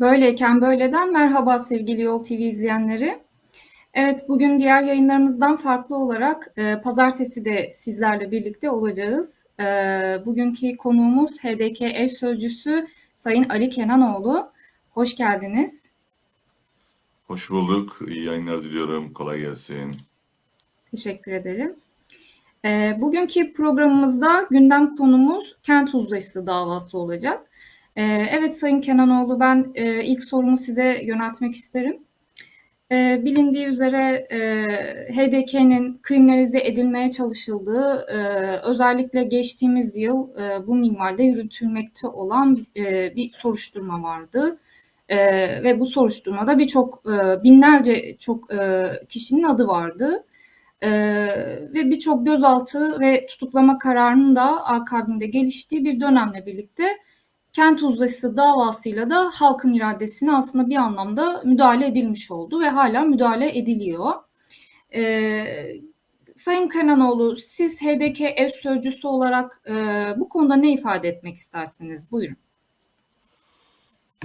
Böyleyken böyleden merhaba sevgili Yol TV izleyenleri. Evet bugün diğer yayınlarımızdan farklı olarak e, pazartesi de sizlerle birlikte olacağız. E, bugünkü konuğumuz HDK eş sözcüsü Sayın Ali Kenanoğlu. Hoş geldiniz. Hoş bulduk. İyi yayınlar diliyorum. Kolay gelsin. Teşekkür ederim. E, bugünkü programımızda gündem konumuz kent uzlaşısı davası olacak. E, evet Sayın Kenanoğlu ben e, ilk sorumu size yöneltmek isterim. E, bilindiği üzere e, HDK'nin kriminalize edilmeye çalışıldığı e, özellikle geçtiğimiz yıl e, bu minvalde yürütülmekte olan e, bir soruşturma vardı. E, ve bu soruşturmada birçok e, binlerce çok e, kişinin adı vardı. E, ve birçok gözaltı ve tutuklama kararının da akabinde geliştiği bir dönemle birlikte kent uzlaşısı davasıyla da halkın iradesine aslında bir anlamda müdahale edilmiş oldu ve hala müdahale ediliyor. Ee, Sayın Kananoğlu, siz HDK ev sözcüsü olarak e, bu konuda ne ifade etmek istersiniz? Buyurun.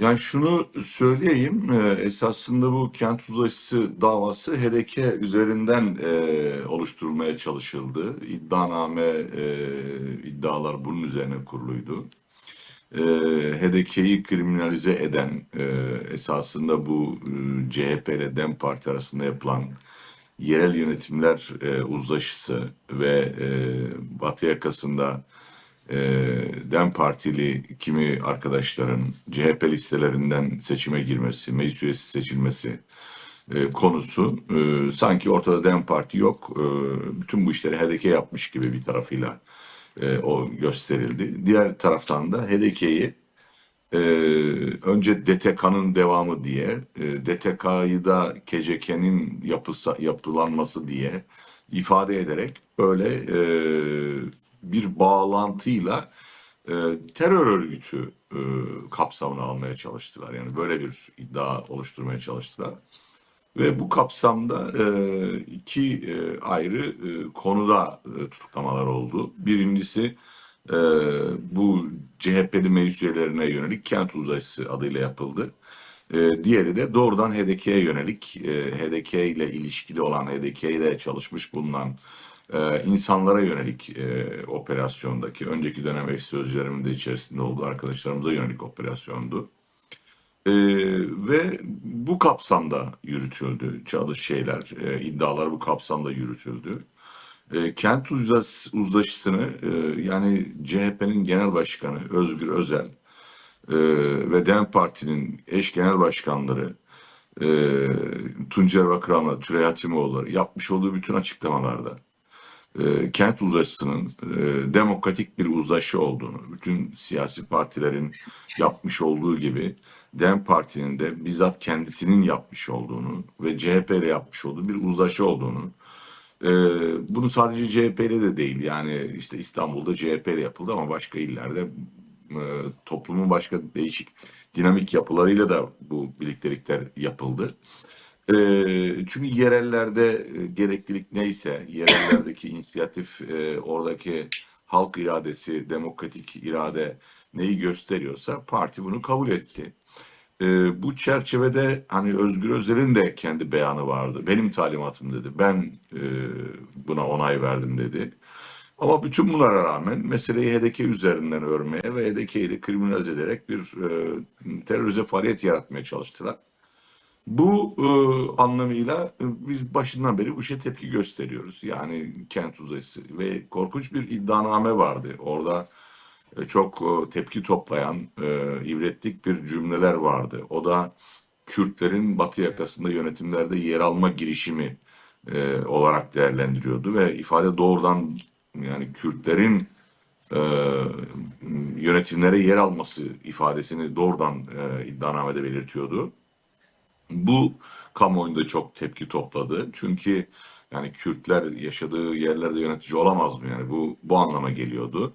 Yani şunu söyleyeyim, e, esasında bu kent uzlaşısı davası HDK üzerinden e, oluşturulmaya çalışıldı. İddianame, e, iddialar bunun üzerine kuruluydu. E, HDK'yi kriminalize eden e, esasında bu e, CHP ile DEM Parti arasında yapılan yerel yönetimler e, uzlaşısı ve e, Batı yakasında e, DEM Partili kimi arkadaşların CHP listelerinden seçime girmesi, meclis üyesi seçilmesi e, konusu e, sanki ortada DEM Parti yok, e, bütün bu işleri HDK yapmış gibi bir tarafıyla e, o gösterildi. Diğer taraftan da HDK'yi e, önce DTK'nın devamı diye, e, DTK'yı da KCK'nin yapılanması diye ifade ederek böyle e, bir bağlantıyla e, terör örgütü e, kapsamına almaya çalıştılar. Yani böyle bir iddia oluşturmaya çalıştılar. Ve bu kapsamda e, iki e, ayrı e, konuda tutuklamalar oldu. Birincisi bu CHP'li meclis üyelerine yönelik kent uzlaşısı adıyla yapıldı. Diğeri de doğrudan HDK'ye yönelik, e, HDK ile ilişkili olan, HDK çalışmış bulunan insanlara yönelik operasyondaki, önceki dönem eş sözcülerimin de içerisinde olduğu arkadaşlarımıza yönelik operasyondu. E, ve bu kapsamda yürütüldü çalış şeyler, e, iddialar bu kapsamda yürütüldü. E, kent uzlaş, uzlaşısını e, yani CHP'nin genel başkanı Özgür Özel e, ve DEM Parti'nin eş genel başkanları e, Tuncer Bakıran'la Tülay Hatimoğulları yapmış olduğu bütün açıklamalarda e, kent uzlaşısının e, demokratik bir uzlaşı olduğunu, bütün siyasi partilerin yapmış olduğu gibi DEM Parti'nin de bizzat kendisinin yapmış olduğunu ve CHP ile yapmış olduğu bir uzlaşı olduğunu, e, bunu sadece CHP ile de değil yani işte İstanbul'da CHP ile yapıldı ama başka illerde e, toplumun başka değişik dinamik yapılarıyla da bu birliktelikler yapıldı. E, çünkü yerellerde e, gereklilik neyse, yerellerdeki inisiyatif, e, oradaki halk iradesi, demokratik irade neyi gösteriyorsa parti bunu kabul etti. E, bu çerçevede hani Özgür Özel'in de kendi beyanı vardı. Benim talimatım dedi. Ben e, buna onay verdim dedi. Ama bütün bunlara rağmen meseleyi HDK üzerinden örmeye ve HDK'yi de kriminalize ederek bir e, terörize faaliyet yaratmaya çalıştılar. Bu e, anlamıyla e, biz başından beri bu işe tepki gösteriyoruz. Yani kent uzlaşısı ve korkunç bir iddianame vardı. Orada e, çok e, tepki toplayan, e, ibretlik bir cümleler vardı. O da Kürtlerin Batı yakasında yönetimlerde yer alma girişimi e, olarak değerlendiriyordu ve ifade doğrudan yani Kürtlerin e, yönetimlere yer alması ifadesini doğrudan e, iddianamede belirtiyordu. Bu kamuoyunda çok tepki topladı. Çünkü yani Kürtler yaşadığı yerlerde yönetici olamaz mı? Yani bu bu anlama geliyordu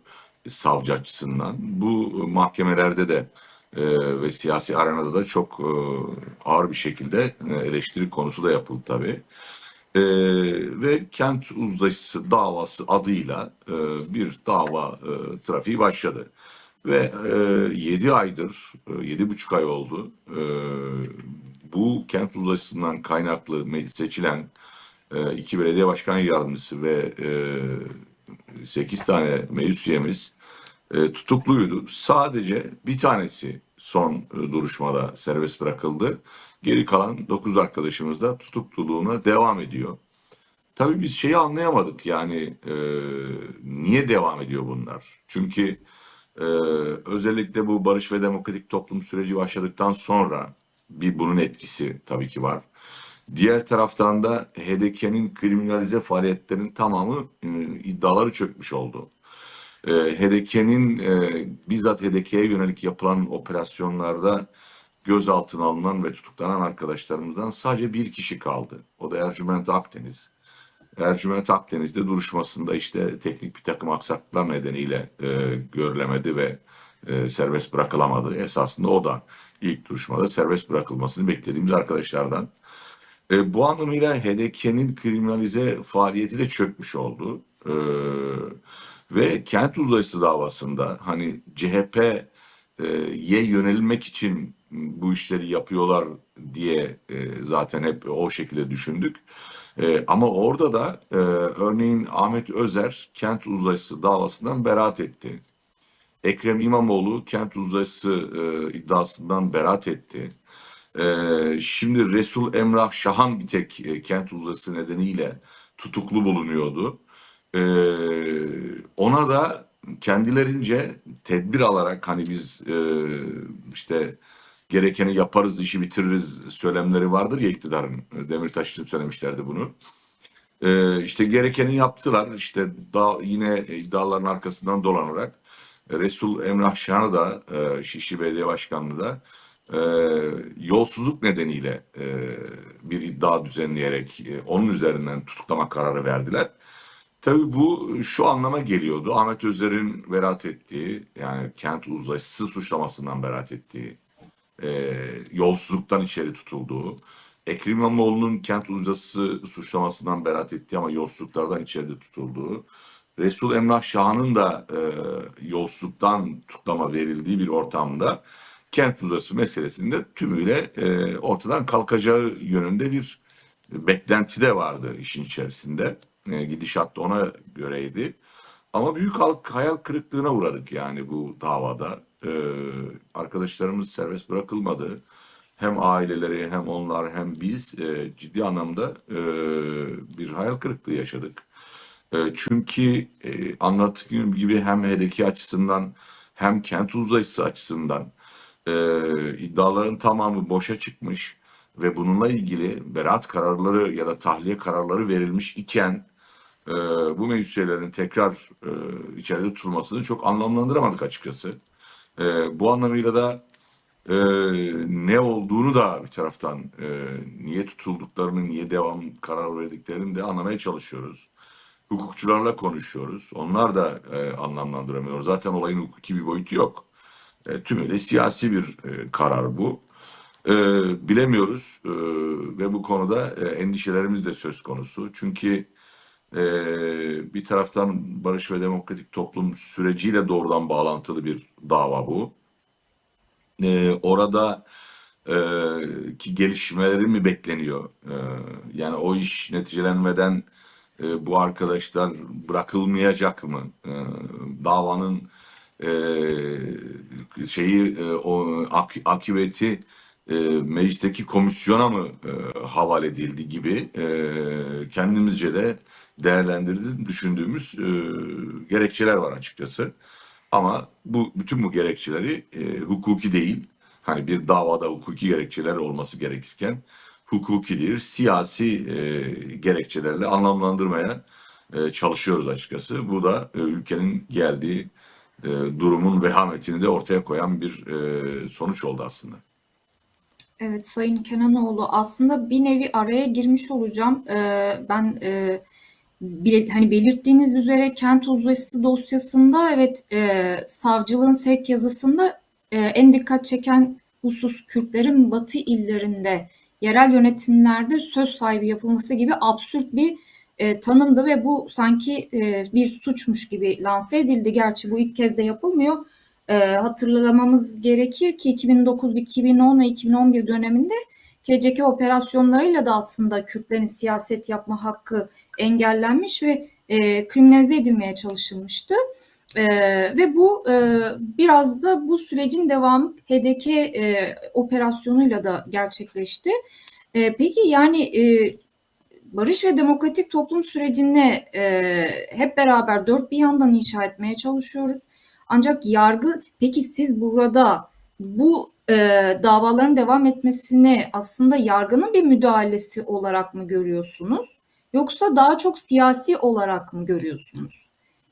savcı açısından. Bu mahkemelerde de e, ve siyasi arenada da çok e, ağır bir şekilde e, eleştiri konusu da yapıldı tabii. E, ve kent uzlaşısı davası adıyla e, bir dava e, trafiği başladı. Ve e, 7 aydır, e, 7,5 ay oldu. E, bu kent uzlaşısından kaynaklı seçilen e, iki belediye başkan yardımcısı ve e, 8 tane meclis üyemiz e, tutukluydu. Sadece bir tanesi son e, duruşmada serbest bırakıldı. Geri kalan 9 arkadaşımız da tutukluluğuna devam ediyor. Tabii biz şeyi anlayamadık yani e, niye devam ediyor bunlar? Çünkü e, özellikle bu barış ve demokratik toplum süreci başladıktan sonra bir bunun etkisi tabii ki var. Diğer taraftan da HDK'nin kriminalize faaliyetlerinin tamamı e, iddiaları çökmüş oldu. E, HDK'nin e, bizzat HDK'ye yönelik yapılan operasyonlarda gözaltına alınan ve tutuklanan arkadaşlarımızdan sadece bir kişi kaldı. O da Ercüment Akdeniz. Ercüment Akdeniz'de duruşmasında işte teknik bir takım aksaklıklar nedeniyle e, görülemedi ve e, serbest bırakılamadı. Esasında o da ilk duruşmada serbest bırakılmasını beklediğimiz arkadaşlardan. E, bu anlamıyla HDK'nin kriminalize faaliyeti de çökmüş oldu. E, ve kent uzlaşısı davasında hani CHP'ye yönelmek için bu işleri yapıyorlar diye e, zaten hep o şekilde düşündük. E, ama orada da e, örneğin Ahmet Özer kent uzlaşısı davasından beraat etti. Ekrem İmamoğlu kent uzlaşısı e, iddiasından beraat etti. Ee, şimdi Resul Emrah Şahan bir tek e, kent uzlaşısı nedeniyle tutuklu bulunuyordu. Ee, ona da kendilerince tedbir alarak hani biz e, işte gerekeni yaparız, işi bitiririz söylemleri vardır ya iktidarın. Demirtaş için söylemişlerdi bunu. Ee, işte gerekeni yaptılar. İşte daha yine iddiaların arkasından dolanarak e, Resul Emrah Şahan'ı da e, Şişli Belediye Başkanlığı da e, yolsuzluk nedeniyle e, bir iddia düzenleyerek e, onun üzerinden tutuklama kararı verdiler. Tabii bu şu anlama geliyordu. Ahmet Özer'in beraat ettiği yani kent uzlaşısı suçlamasından beraat ettiği, e, yolsuzluktan içeri tutulduğu, Ekrem İmamoğlu'nun kent uzlaşısı suçlamasından beraat ettiği ama yolsuzluklardan içeride tutulduğu, Resul Emrah Şahan'ın da e, yolsuzluktan tutuklama verildiği bir ortamda kent uzası meselesinde tümüyle e, ortadan kalkacağı yönünde bir beklenti de vardı işin içerisinde. E, gidişat da ona göreydi. Ama büyük hayal kırıklığına uğradık yani bu davada. E, arkadaşlarımız serbest bırakılmadı. Hem aileleri hem onlar hem biz e, ciddi anlamda e, bir hayal kırıklığı yaşadık. E, çünkü e, anlattığım gibi hem HDK açısından hem kent uzlaşısı açısından e, iddiaların tamamı boşa çıkmış ve bununla ilgili beraat kararları ya da tahliye kararları verilmiş iken e, bu meclis üyelerinin tekrar içeride tutulmasını çok anlamlandıramadık açıkçası. Bu anlamıyla da e, ne olduğunu da bir taraftan e, niye tutulduklarını, niye devam karar verdiklerini de anlamaya çalışıyoruz. Hukukçularla konuşuyoruz. Onlar da e, anlamlandıramıyor. Zaten olayın hukuki bir boyutu yok. E, tümüyle siyasi bir e, karar bu. E, bilemiyoruz e, ve bu konuda e, endişelerimiz de söz konusu. Çünkü e, bir taraftan barış ve demokratik toplum süreciyle doğrudan bağlantılı bir dava bu. E, orada e, ki gelişmeleri mi bekleniyor? E, yani o iş neticelenmeden e, bu arkadaşlar bırakılmayacak mı? E, davanın e, şeyi e, o ak, akıbeti e, meclisteki komisyona mı e, havale edildi gibi e, kendimizce de değerlendirdiğim düşündüğümüz e, gerekçeler var açıkçası. Ama bu bütün bu gerekçeleri e, hukuki değil. Hani bir davada hukuki gerekçeler olması gerekirken hukuki değil, siyasi e, gerekçelerle anlamlandırmaya e, çalışıyoruz açıkçası. Bu da e, ülkenin geldiği e, durumun vehametini de ortaya koyan bir e, sonuç oldu aslında. Evet Sayın Kenanoğlu aslında bir nevi araya girmiş olacağım. Ee, ben e, bile- hani belirttiğiniz üzere kent uzlaşısı dosyasında evet e, savcılığın sevk yazısında e, en dikkat çeken husus Kürtlerin batı illerinde yerel yönetimlerde söz sahibi yapılması gibi absürt bir e, tanımdı ve bu sanki e, bir suçmuş gibi lanse edildi. Gerçi bu ilk kez de yapılmıyor. e, hatırlamamız gerekir ki 2009, 2010 ve 2011 döneminde KCK operasyonlarıyla da aslında Kürtlerin siyaset yapma hakkı engellenmiş ve e, kriminalize edilmeye çalışılmıştı. E, ve bu e, biraz da bu sürecin devamı HDK e, operasyonuyla da gerçekleşti. E, peki yani e, barış ve demokratik toplum sürecini e, hep beraber dört bir yandan inşa etmeye çalışıyoruz. Ancak yargı, peki siz burada bu e, davaların devam etmesini aslında yargının bir müdahalesi olarak mı görüyorsunuz? Yoksa daha çok siyasi olarak mı görüyorsunuz?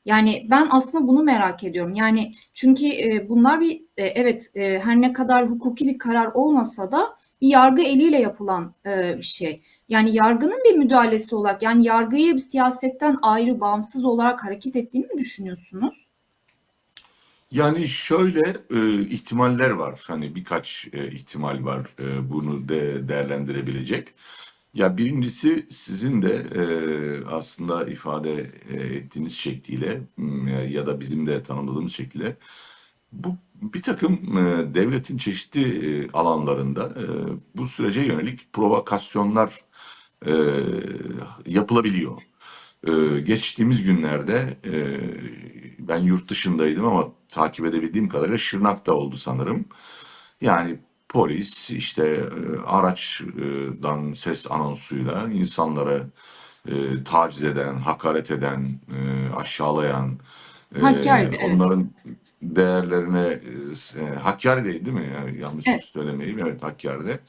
Yani ben aslında bunu merak ediyorum. Yani çünkü e, bunlar bir e, evet e, her ne kadar hukuki bir karar olmasa da bir yargı eliyle yapılan bir şey. Yani yargının bir müdahalesi olarak yani yargıyı bir siyasetten ayrı bağımsız olarak hareket ettiğini mi düşünüyorsunuz? Yani şöyle e, ihtimaller var. Hani birkaç e, ihtimal var e, bunu de değerlendirebilecek. Ya birincisi sizin de e, aslında ifade ettiğiniz şekliyle ya da bizim de tanımladığımız şekliyle bu bir takım e, devletin çeşitli e, alanlarında e, bu sürece yönelik provokasyonlar e, yapılabiliyor. E, geçtiğimiz günlerde e, ben yurt dışındaydım ama takip edebildiğim kadarıyla Şırnak'ta oldu sanırım. Yani polis işte e, araçtan ses anonsuyla insanlara e, taciz eden, hakaret eden, e, aşağılayan, e, Hakkari'de, evet. onların değerlerine e, Hakkari değil değil mi? Yani yanlış Evet. söylemeyeyim. Evet Hakkari'de.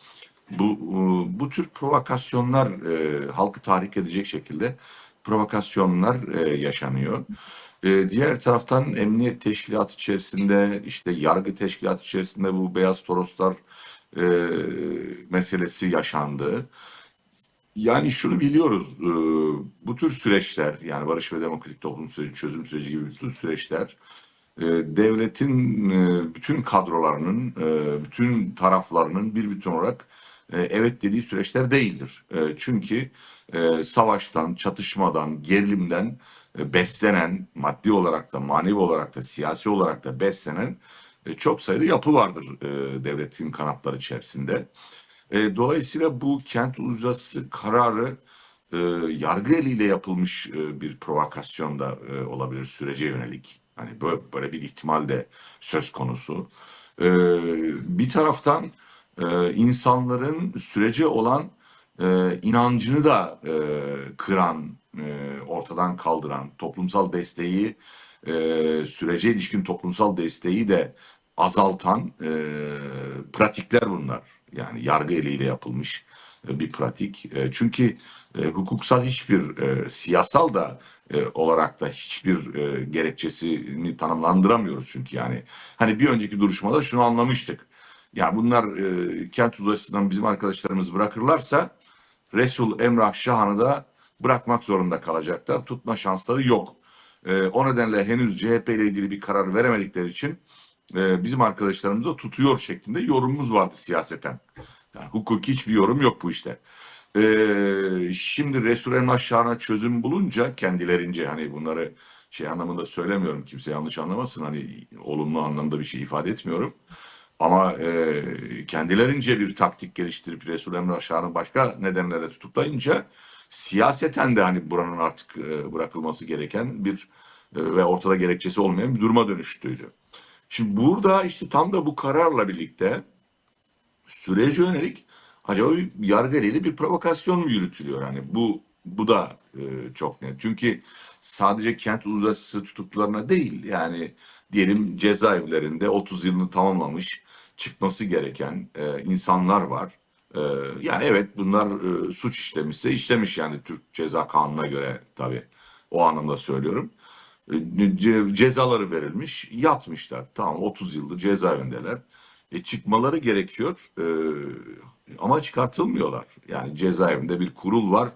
Bu e, bu tür provokasyonlar e, halkı tahrik edecek şekilde provokasyonlar e, yaşanıyor. E, diğer taraftan emniyet teşkilatı içerisinde işte yargı teşkilatı içerisinde bu beyaz toroslar e, meselesi yaşandı. Yani şunu biliyoruz, e, bu tür süreçler yani barış ve demokratik toplum süreci, çözüm süreci gibi bütün süreçler e, devletin e, bütün kadrolarının, e, bütün taraflarının bir bütün olarak e, evet dediği süreçler değildir. E, çünkü e, savaştan, çatışmadan, gerilimden beslenen, maddi olarak da, manevi olarak da, siyasi olarak da beslenen e, çok sayıda yapı vardır e, devletin kanatları içerisinde. E, dolayısıyla bu kent uzası kararı e, yargı eliyle yapılmış e, bir provokasyon da e, olabilir sürece yönelik. Hani böyle, bir ihtimal de söz konusu. E, bir taraftan e, insanların sürece olan e, inancını da e, kıran, e, ortadan kaldıran, toplumsal desteği, e, sürece ilişkin toplumsal desteği de azaltan e, pratikler bunlar. Yani yargı eliyle yapılmış e, bir pratik. E, çünkü e, hukuksal hiçbir e, siyasal da e, olarak da hiçbir e, gerekçesini tanımlandıramıyoruz çünkü yani. Hani bir önceki duruşmada şunu anlamıştık. Ya bunlar e, kent uzlaşısından bizim arkadaşlarımız bırakırlarsa Resul Emrah Şahan'ı da bırakmak zorunda kalacaklar. Tutma şansları yok. E, o nedenle henüz CHP ile ilgili bir karar veremedikleri için e, bizim arkadaşlarımız da tutuyor şeklinde yorumumuz vardı siyaseten. Yani hukuki hiçbir yorum yok bu işte. Ee, şimdi Resul Emrah Şahan'a çözüm bulunca kendilerince hani bunları şey anlamında söylemiyorum kimse yanlış anlamasın hani olumlu anlamda bir şey ifade etmiyorum. Ama e, kendilerince bir taktik geliştirip Resul Emrah Şahan'ı başka nedenlerle tutuklayınca siyaseten de hani buranın artık e, bırakılması gereken bir e, ve ortada gerekçesi olmayan bir duruma dönüştüydü. Şimdi burada işte tam da bu kararla birlikte sürece yönelik acaba bir yargı eliyle bir provokasyon mu yürütülüyor? Hani bu bu da e, çok net. Çünkü sadece kent uzası tutuklularına değil yani diyelim cezaevlerinde 30 yılını tamamlamış çıkması gereken e, insanlar var. E, yani evet bunlar e, suç işlemişse işlemiş yani Türk Ceza Kanunu'na göre tabii. O anlamda söylüyorum. E, ce- cezaları verilmiş, yatmışlar. Tamam 30 yıldır cezaevindeler. E, çıkmaları gerekiyor e, ama çıkartılmıyorlar. Yani cezaevinde bir kurul var.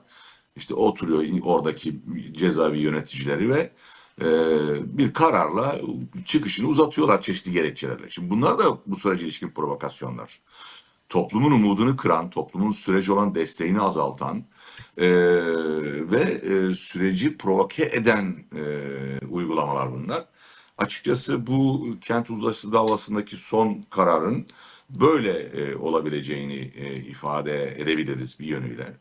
İşte oturuyor oradaki cezaevi yöneticileri ve e, bir kararla çıkışını uzatıyorlar çeşitli gerekçelerle. Şimdi bunlar da bu sürece ilişkin provokasyonlar. Toplumun umudunu kıran, toplumun sürece olan desteğini azaltan e, ve e, süreci provoke eden e, uygulamalar bunlar. Açıkçası bu kent uzlaşısı davasındaki son kararın böyle e, olabileceğini ifade edebiliriz bir yönüyle.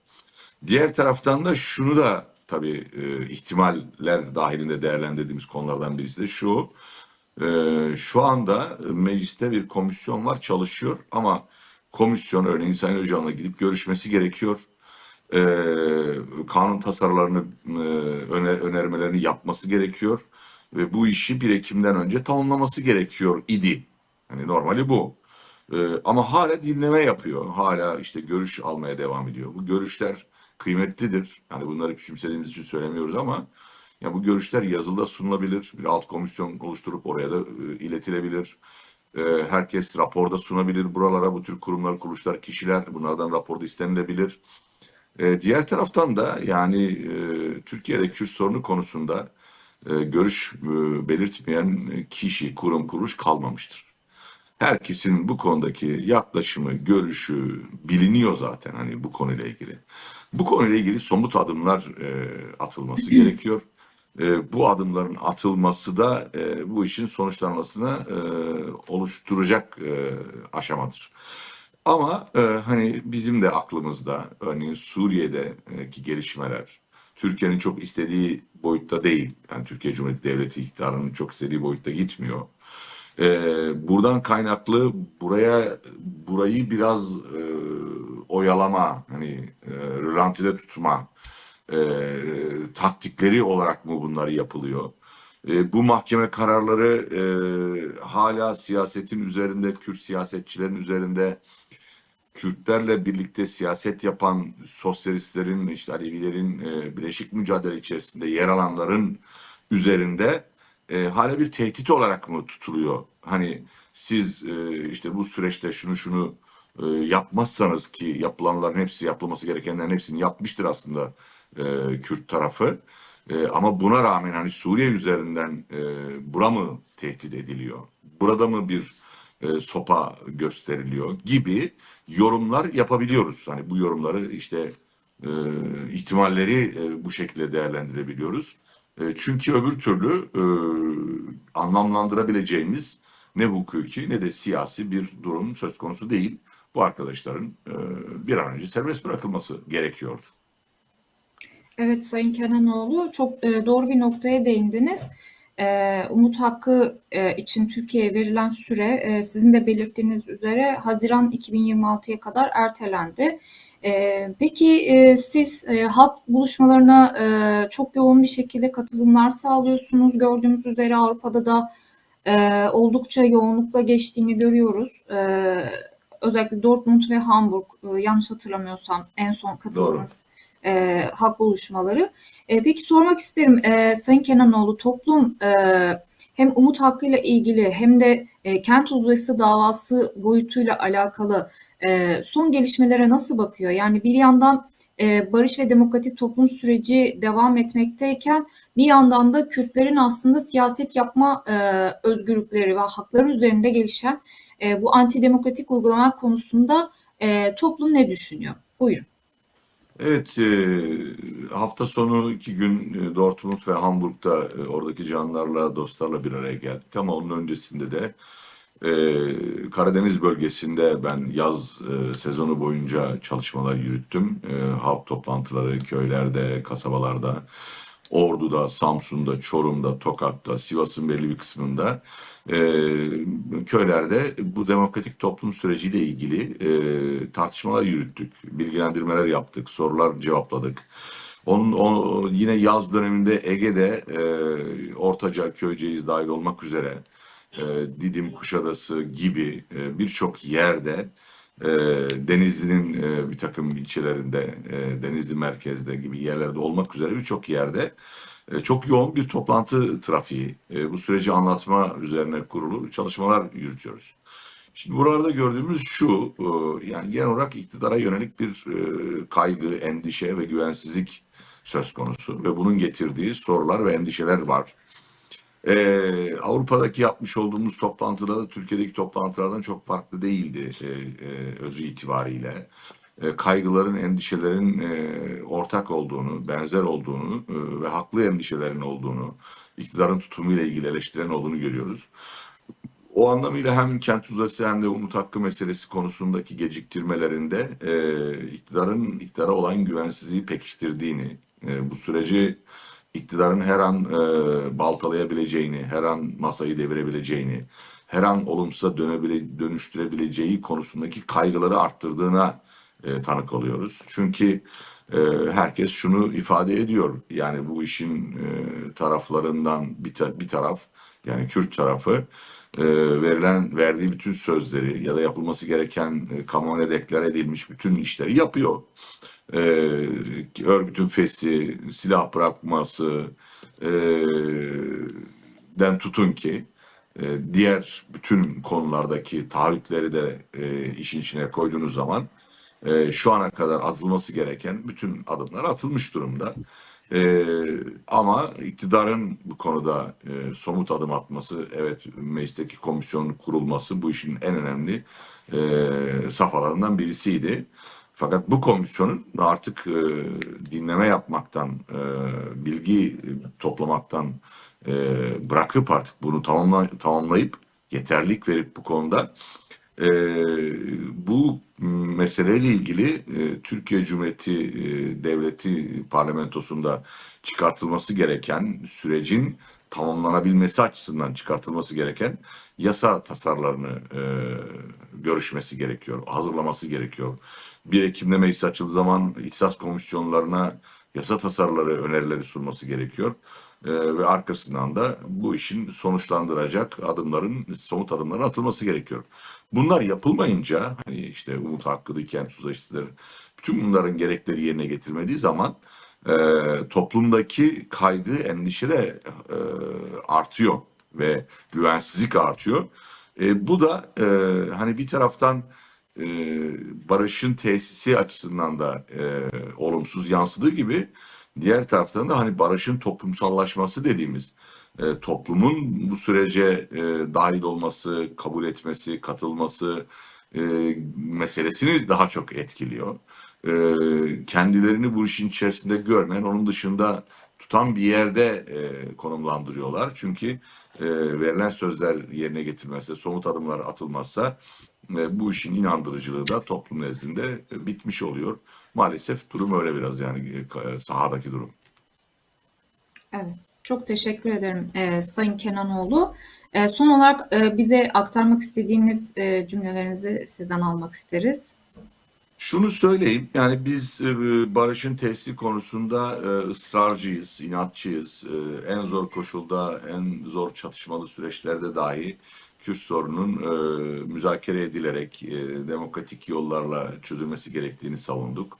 Diğer taraftan da şunu da tabii e, ihtimaller dahilinde değerlendirdiğimiz konulardan birisi de şu. E, şu anda mecliste bir komisyon var çalışıyor ama komisyon örneğin Sayın Öcalan'la gidip görüşmesi gerekiyor. E, kanun tasarılarını e, öne, önermelerini yapması gerekiyor ve bu işi 1 Ekim'den önce tamamlaması gerekiyor idi. Hani normali bu. Ee, ama hala dinleme yapıyor. Hala işte görüş almaya devam ediyor. Bu görüşler kıymetlidir. Yani bunları küçümsediğimiz için söylemiyoruz ama ya bu görüşler yazılı sunulabilir. Bir alt komisyon oluşturup oraya da e, iletilebilir. E, herkes raporda sunabilir buralara. Bu tür kurumlar, kuruluşlar, kişiler bunlardan raporda istenilebilir. E, diğer taraftan da yani e, Türkiye'de Kürt sorunu konusunda e, görüş e, belirtmeyen kişi, kurum, kuruluş kalmamıştır herkesin bu konudaki yaklaşımı, görüşü biliniyor zaten hani bu konuyla ilgili. Bu konuyla ilgili somut adımlar e, atılması gerekiyor. E, bu adımların atılması da e, bu işin sonuçlanmasına e, oluşturacak e, aşamadır. Ama e, hani bizim de aklımızda örneğin Suriye'deki gelişmeler Türkiye'nin çok istediği boyutta değil. Yani Türkiye Cumhuriyeti Devleti iktidarının çok istediği boyutta gitmiyor. Ee, buradan kaynaklı buraya burayı biraz e, oyalama, hani e, rölantide tutma e, taktikleri olarak mı bunları yapılıyor? E, bu mahkeme kararları e, hala siyasetin üzerinde, Kürt siyasetçilerin üzerinde Kürtlerle birlikte siyaset yapan sosyalistlerin, işte Alevilerin e, bileşik mücadele içerisinde yer alanların üzerinde e, hala bir tehdit olarak mı tutuluyor? Hani siz e, işte bu süreçte şunu şunu e, yapmazsanız ki yapılanların hepsi yapılması gerekenlerin hepsini yapmıştır aslında e, Kürt tarafı. E, ama buna rağmen hani Suriye üzerinden e, bura mı tehdit ediliyor? Burada mı bir e, sopa gösteriliyor gibi yorumlar yapabiliyoruz. Hani bu yorumları işte e, ihtimalleri e, bu şekilde değerlendirebiliyoruz. E, çünkü öbür türlü e, anlamlandırabileceğimiz ne hukuki ne de siyasi bir durum söz konusu değil. Bu arkadaşların e, bir an önce serbest bırakılması gerekiyordu. Evet Sayın Kenanoğlu çok e, doğru bir noktaya değindiniz. E, Umut Hakkı e, için Türkiye'ye verilen süre e, sizin de belirttiğiniz üzere Haziran 2026'ya kadar ertelendi. E, peki e, siz e, halk buluşmalarına e, çok yoğun bir şekilde katılımlar sağlıyorsunuz. Gördüğümüz üzere Avrupa'da da e, oldukça yoğunlukla geçtiğini görüyoruz. E, özellikle Dortmund ve Hamburg e, yanlış hatırlamıyorsam en son katıldığınız e, halk buluşmaları. E, peki sormak isterim e, Sayın Kenanoğlu toplum e, hem Umut Hakkı ile ilgili hem de e, kent uzlaşısı davası boyutuyla alakalı e, son gelişmelere nasıl bakıyor? Yani bir yandan e, barış ve demokratik toplum süreci devam etmekteyken bir yandan da Kürtlerin aslında siyaset yapma e, özgürlükleri ve hakları üzerinde gelişen e, bu antidemokratik uygulama konusunda e, toplum ne düşünüyor? Buyurun. Evet, e, hafta sonu iki gün e, Dortmund ve Hamburg'da e, oradaki canlarla, dostlarla bir araya geldik. Ama onun öncesinde de e, Karadeniz bölgesinde ben yaz sezonu boyunca çalışmalar yürüttüm. Halk toplantıları köylerde, kasabalarda, Ordu'da, Samsun'da, Çorum'da, Tokat'ta, Sivas'ın belli bir kısmında e, köylerde bu demokratik toplum süreciyle ilgili e, tartışmalar yürüttük, bilgilendirmeler yaptık, sorular cevapladık. Onun, o, yine yaz döneminde Ege'de e, Ortaca, Köyceğiz dahil olmak üzere e, Didim, Kuşadası gibi e, birçok yerde e, Denizli'nin e, bir takım ilçelerinde, e, Denizli merkezde gibi yerlerde olmak üzere birçok yerde çok yoğun bir toplantı trafiği, e, bu süreci anlatma üzerine kurulu çalışmalar yürütüyoruz. Şimdi buralarda gördüğümüz şu, e, yani genel olarak iktidara yönelik bir e, kaygı, endişe ve güvensizlik söz konusu ve bunun getirdiği sorular ve endişeler var. Ee, Avrupa'daki yapmış olduğumuz toplantıda da Türkiye'deki toplantılardan çok farklı değildi e, e, özü itibariyle. E, kaygıların, endişelerin e, ortak olduğunu, benzer olduğunu e, ve haklı endişelerin olduğunu, iktidarın tutumuyla ilgili eleştiren olduğunu görüyoruz. O anlamıyla hem kent uzası hem de umut hakkı meselesi konusundaki geciktirmelerinde iktidarın iktidara olan güvensizliği pekiştirdiğini, bu süreci iktidarın her an baltalayabileceğini, her an masayı devirebileceğini, her an olumsuza dönüştürebileceği konusundaki kaygıları arttırdığına e, tanık oluyoruz. Çünkü e, herkes şunu ifade ediyor. Yani bu işin e, taraflarından bir, ta- bir taraf yani Kürt tarafı e, verilen verdiği bütün sözleri ya da yapılması gereken e, kamuoyuna deklar edilmiş bütün işleri yapıyor. E, örgütün fesi, silah bırakması e, den tutun ki e, diğer bütün konulardaki taahhütleri de e, işin içine koyduğunuz zaman e, şu ana kadar atılması gereken bütün adımlar atılmış durumda. E, ama iktidarın bu konuda e, somut adım atması, evet meclisteki komisyonun kurulması bu işin en önemli e, safhalarından birisiydi. Fakat bu komisyonun artık e, dinleme yapmaktan, e, bilgi toplamaktan e, bırakıp artık bunu tamamla, tamamlayıp yeterlik verip bu konuda e, bu meseleyle ilgili e, Türkiye Cumhuriyeti e, Devleti parlamentosunda çıkartılması gereken sürecin tamamlanabilmesi açısından çıkartılması gereken yasa tasarlarını e, görüşmesi gerekiyor, hazırlaması gerekiyor. 1 Ekim'de meclis açıldığı zaman ihsas komisyonlarına yasa tasarıları, önerileri sunması gerekiyor. Ee, ve arkasından da bu işin sonuçlandıracak adımların, somut adımların atılması gerekiyor. Bunlar yapılmayınca, hani işte umut hakkıdır, kent sözleşmesidir, bütün bunların gerekleri yerine getirmediği zaman e, toplumdaki kaygı, endişe de e, artıyor ve güvensizlik artıyor. E, bu da e, hani bir taraftan e, barışın tesisi açısından da e, olumsuz yansıdığı gibi diğer taraftan da hani barışın toplumsallaşması dediğimiz e, toplumun bu sürece e, dahil olması, kabul etmesi, katılması e, meselesini daha çok etkiliyor. E, kendilerini bu işin içerisinde görmeyen, onun dışında tutan bir yerde e, konumlandırıyorlar. Çünkü e, verilen sözler yerine getirilmezse, somut adımlar atılmazsa e, bu işin inandırıcılığı da toplum nezdinde e, bitmiş oluyor. Maalesef durum öyle biraz yani e, ka- sahadaki durum. Evet, çok teşekkür ederim e, Sayın Kenanoğlu. E, son olarak e, bize aktarmak istediğiniz e, cümlelerinizi sizden almak isteriz. Şunu söyleyeyim, yani biz e, barışın tesisi konusunda e, ısrarcıyız, inatçıyız. E, en zor koşulda, en zor çatışmalı süreçlerde dahi Kürt sorunun e, müzakere edilerek e, demokratik yollarla çözülmesi gerektiğini savunduk.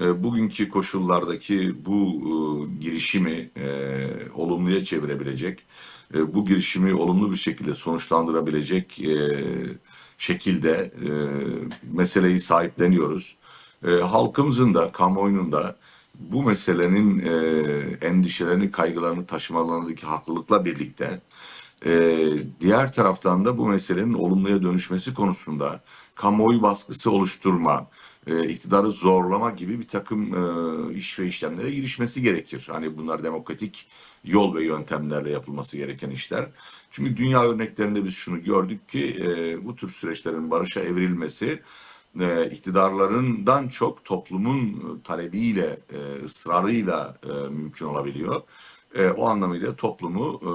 E, bugünkü koşullardaki bu e, girişimi e, olumluya çevirebilecek, e, bu girişimi olumlu bir şekilde sonuçlandırabilecek e, şekilde e, meseleyi sahipleniyoruz. E, halkımızın da, kamuoyunun da bu meselenin e, endişelerini, kaygılarını taşımalarındaki haklılıkla birlikte e, diğer taraftan da bu meselenin olumluya dönüşmesi konusunda kamuoyu baskısı oluşturma, e, iktidarı zorlama gibi bir takım e, iş ve işlemlere girişmesi gerekir. Hani bunlar demokratik yol ve yöntemlerle yapılması gereken işler. Çünkü dünya örneklerinde biz şunu gördük ki e, bu tür süreçlerin barışa evrilmesi e, iktidarlarından çok toplumun talebiyle, e, ısrarıyla e, mümkün olabiliyor. E, o anlamıyla toplumu e,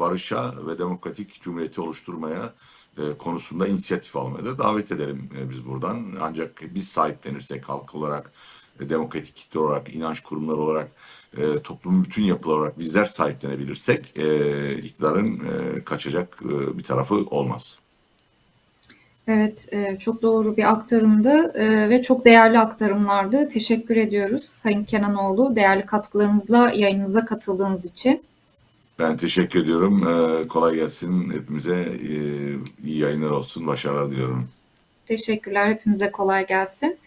barışa ve demokratik cumhuriyeti oluşturmaya e, konusunda inisiyatif almaya da davet edelim e, biz buradan. Ancak biz sahiplenirsek halk olarak, e, demokratik kitle olarak, inanç kurumları olarak, e, toplumun bütün yapılar olarak bizler sahiplenebilirsek e, iktidarın e, kaçacak e, bir tarafı olmaz. Evet, e, çok doğru bir aktarımdı e, ve çok değerli aktarımlardı. Teşekkür ediyoruz Sayın Kenanoğlu, değerli katkılarınızla yayınımıza katıldığınız için. Ben teşekkür ediyorum. E, kolay gelsin hepimize. İyi yayınlar olsun. Başarılar diliyorum. Teşekkürler, hepimize kolay gelsin.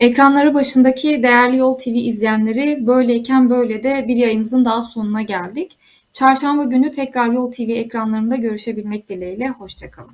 Ekranları başındaki Değerli Yol TV izleyenleri böyleyken böyle de bir yayınımızın daha sonuna geldik. Çarşamba günü tekrar Yol TV ekranlarında görüşebilmek dileğiyle. Hoşçakalın.